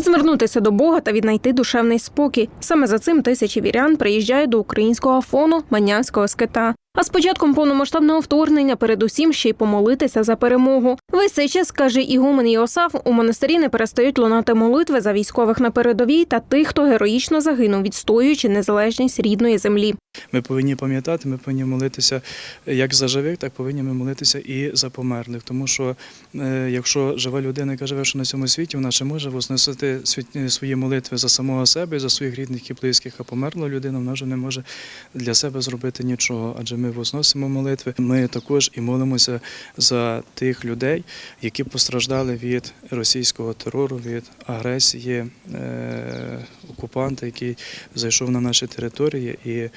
звернутися до Бога та віднайти душевний спокій. Саме за цим тисячі вірян приїжджають до українського фону Манявського скита. А з початком повномасштабного вторгнення передусім ще й помолитися за перемогу. Весь цей час, каже Ігумен Іосаф, у монастирі не перестають лунати молитви за військових на передовій та тих, хто героїчно загинув, відстоюючи незалежність рідної землі. Ми повинні пам'ятати, ми повинні молитися як за живих, так повинні ми молитися і за померлих. Тому що е, якщо жива людина, яка живе ще на цьому світі, вона ще може возносити світ- свої молитви за самого себе, за своїх рідних і близьких, а померла людина, вона вже не може для себе зробити нічого. Адже ми возносимо молитви. Ми також і молимося за тих людей, які постраждали від російського терору, від агресії е, окупанта, який зайшов на наші території і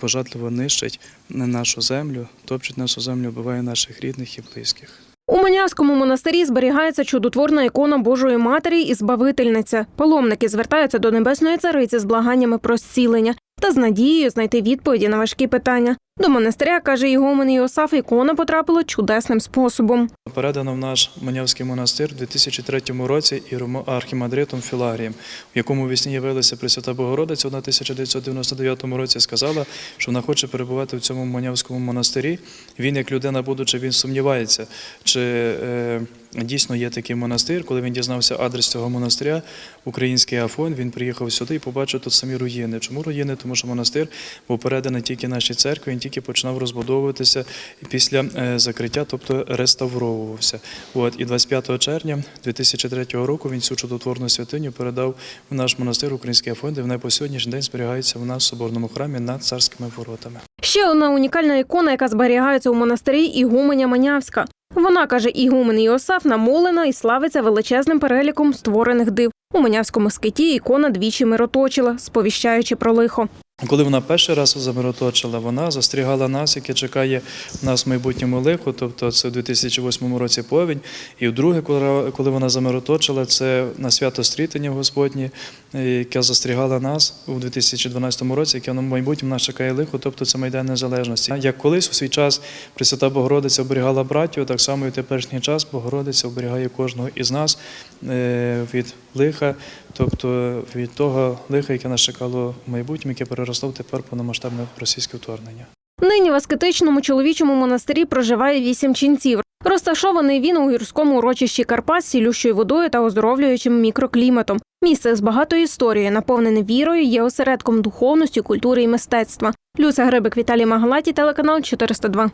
пожадливо нищить нашу землю, топчуть нашу землю, вбиває наших рідних і близьких. У Манявському монастирі зберігається чудотворна ікона Божої Матері і Збавительниця. Паломники звертаються до Небесної Цариці з благаннями про зцілення та з надією знайти відповіді на важкі питання. До монастиря, каже Ігумен Іосаф, ікона потрапила чудесним способом. Передано в наш Манявський монастир у 2003 році іромо- архімандритом Філарієм, в якому вісні явилася Пресвята Богородиця в 1999 році. Сказала, що вона хоче перебувати в цьому Манявському монастирі. Він, як людина, будучи, він сумнівається, чи е, дійсно є такий монастир. Коли він дізнався адрес цього монастиря, український Афон, він приїхав сюди і побачив тут самі руїни. Чому руїни? Тому що монастир був переданий тільки нашій церкві, він тільки починав розбудовуватися після е, закриття, тобто реставровувався. От і 25 червня 2003 року він цю чудотворну святиню передав в наш монастир Український Афон, де вона по сьогоднішній день зберігається в нас в соборному храмі над царськими воротами. Ще одна унікальна ікона, яка зберігається у монастирі Ігуменя Манявська. Вона каже, Ігумен Іосаф намолена і славиться величезним переліком створених див. У Манявському скиті ікона двічі мироточила, сповіщаючи про лихо. Коли вона перший раз замироточила, вона застерігала нас, яке чекає нас в майбутньому лихо, тобто це в 2008 році повінь. І вдруге, коли- вона замироточила, це на свято стрітення Господнє, е, яке застерігала нас у 2012 році, яке в майбутньому нас чекає лихо, тобто це Майдан Незалежності. Як колись у свій час Пресвята Богородиця оберігала братів, так само і в теперішній час Богородиця оберігає кожного із нас е, від лиха, тобто від того лиха, яке нас чекало в майбутньому, яке переросло тепер повномасштабне російське вторгнення. Нині в аскетичному чоловічому монастирі проживає вісім ченців. Розташований він у гірському урочищі Карпат з цілющою водою та оздоровлюючим мікрокліматом. Місце з багатою історією, наповнене вірою, є осередком духовності, культури і мистецтва. Люся Грибик, Віталій Магалаті, телеканал 402.